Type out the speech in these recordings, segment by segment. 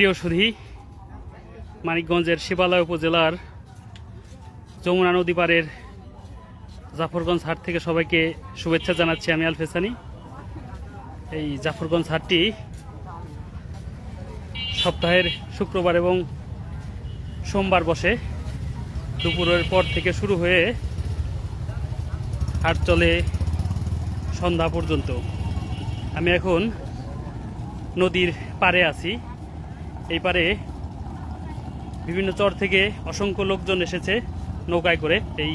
প্রিয় সুধী, মানিকগঞ্জের শিবালয় উপজেলার যমুনা নদী পাড়ের জাফরগঞ্জ হাট থেকে সবাইকে শুভেচ্ছা জানাচ্ছি আমি আলফেসানি এই জাফরগঞ্জ হাটটি সপ্তাহের শুক্রবার এবং সোমবার বসে। দুপুরের পর থেকে শুরু হয়ে হাট চলে সন্ধ্যা পর্যন্ত। আমি এখন নদীর পাড়ে আছি। এই পারে বিভিন্ন চর থেকে অসংখ্য লোকজন এসেছে নৌকায় করে। এই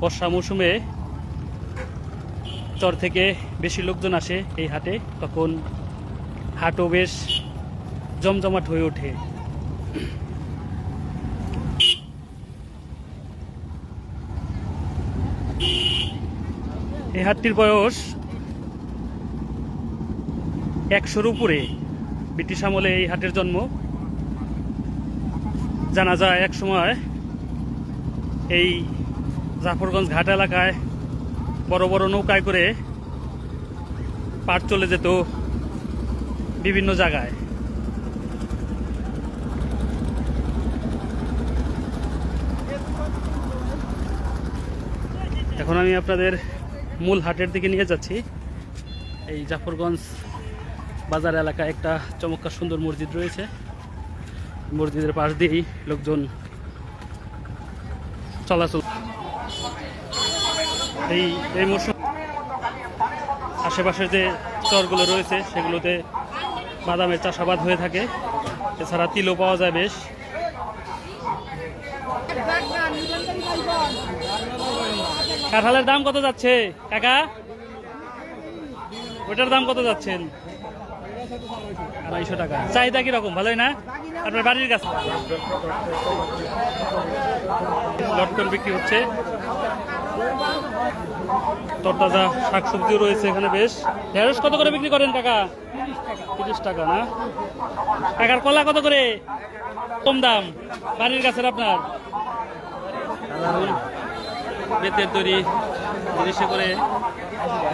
বর্ষা মৌসুমে চর থেকে বেশি লোকজন আসে এই হাটে। তখন হাটও বেশ জমজমাট হয়ে ওঠে। এই হাটটির বয়স একশোর উপরে। ব্রিটিশ আমলে এই হাটের জন্ম। জানা যায়, এক সময় এই জাফরগঞ্জ ঘাট এলাকায় বড় বড় নৌকায় করে পাট চলে যেত বিভিন্ন জায়গায়। এখন আমি আপনাদের মূল হাটের দিকে নিয়ে যাচ্ছি। এই জাফরগঞ্জ বাজার এলাকায় একটা চমৎকার সুন্দর মসজিদ রয়েছে। মসজিদের পাশ দিয়েই লোকজন চলাচল এই এই মরশুম আশেপাশের যে চরগুলো রয়েছে, সেগুলোতে বাদামের চাষাবাদ হয়ে থাকে। এছাড়া তিলও পাওয়া যায় বেশ। কাঁঠালের দাম কত যাচ্ছে? কাকা? ওটার দাম কত যাচ্ছেন? আড়াইশো টাকা। চাহিদা কীরকম? ভালোই না? আপনার বাড়ির কাছে? লটকন বিক্রি হচ্ছে। তরতাজা শাকসবজিও রয়েছে এখানে বেশ। ঢেঁড়স কত করে বিক্রি করেন কাকা? তিরিশ টাকা, না? কাকার কলা কত করে? কম দাম। বাড়ির কাছের আপনার? বেতের তৈরি জিনিসে করে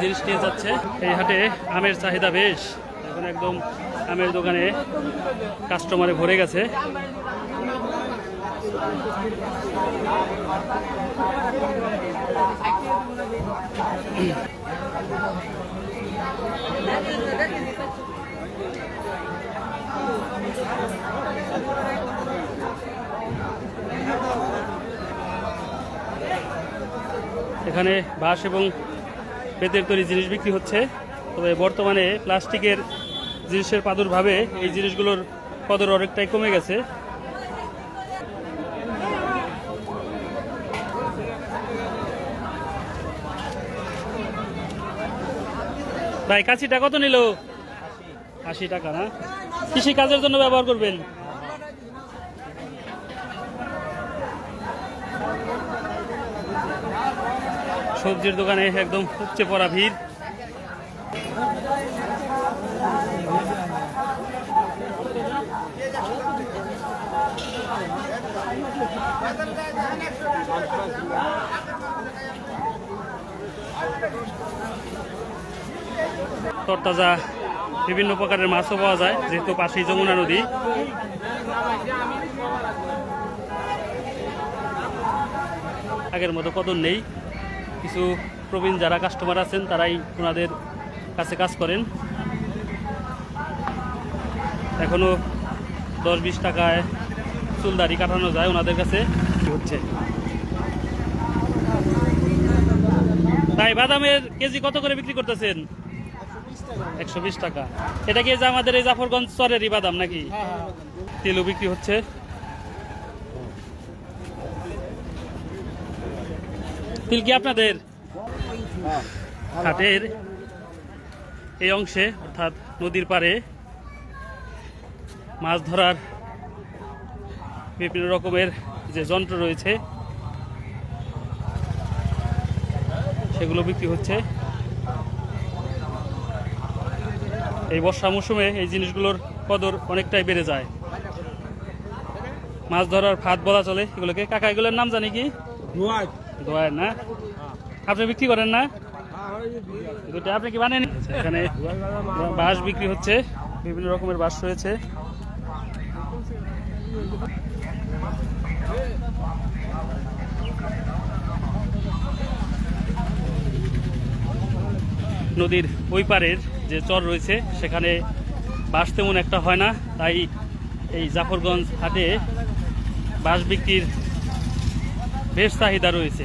জিনিস নিয়ে যাচ্ছে। এই হাটে আমের চাহিদা বেশ। একদম আমের দোকানে কাস্টমারে ভরে গেছে। এখানে বাঁশ এবং বেতের তৈরি জিনিস বিক্রি হচ্ছে। তবে বর্তমানে প্লাস্টিকের জিনিসের প্রাদুর্ভাবে এই জিনিসগুলোর কদর অনেকটাই কমে গেছে। ভাই কাশিটা কত নিল? আশি টাকা না? কৃষি কাজের জন্য ব্যবহার করবেন। সবজির দোকানে একদম উপচে পড়া ভিড়। তরতাজা বিভিন্ন প্রকারের মাছও পাওয়া যায়, যেহেতু পাশেই যমুনা নদী। আগের মতো কদর নেই। কিছু প্রবীণ যারা কাস্টমার আছেন, তারাই ওনাদের কাছে কাজ করেন। এখনও দশ বিশ টাকায় চুলদারি কাটানো যায় ওনাদের কাছে। হচ্ছে। তাই বাদামের কেজি কত করে বিক্রি করতেছেন? একশো বিশ টাকা। এটা কি যে আমাদের এই জাফরগঞ্জ চরেরই বাদাম নাকি? তেলও বিক্রি হচ্ছে। তিল কি আপনাদের? হাটের এই অংশে অর্থাৎ নদীর পাড়ে মাছ ধরার বিভিন্ন রকমের যে যন্ত্র রয়েছে সেগুলো বিক্রি হচ্ছে। এই বর্ষা মৌসুমে এই জিনিসগুলোর কদর অনেকটাই বেড়ে যায়। মাছ ধরার ফাঁদ বলা চলে এগুলোকে। কাকা এগুলোর নাম জানি কি? দোয়ার না? আপনি বিক্রি করেন না? দুটো আপনি কি বানেন? এখানে বাঁশ বিক্রি হচ্ছে। বিভিন্ন রকমের বাঁশ রয়েছে। নদীর ওই পারের যে চর রয়েছে, সেখানে বাস তেমন একটা হয় না। তাই এই জাফরগঞ্জ হাটে বাস বিক্রির বেশ চাহিদা রয়েছে।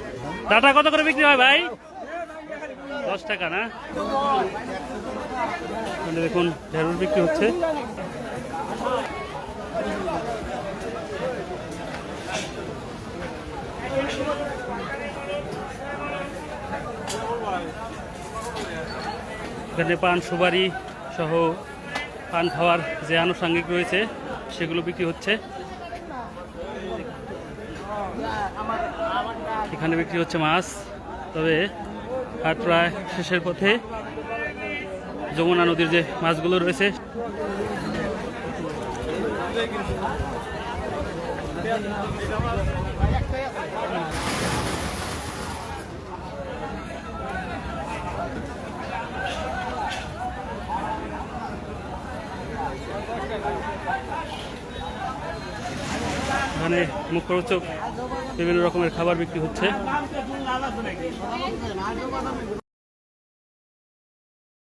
ডাটা কত করে বিক্রি হয় ভাই? দশ টাকা না? দেখুন, ঢেঁড়স বিক্রি হচ্ছে। এখানে পান, সুপারি সহ পান খাওয়ার যে আনুষঙ্গিক রয়েছে, সেগুলো বিক্রি হচ্ছে। এখানে বিক্রি হচ্ছে মাছ। তবে হাট প্রায় শেষের পথে যমুনা নদীর যে মাছগুলো রয়েছে। এখানে মুখরোচক বিভিন্ন রকমের খাবার বিক্রি হচ্ছে।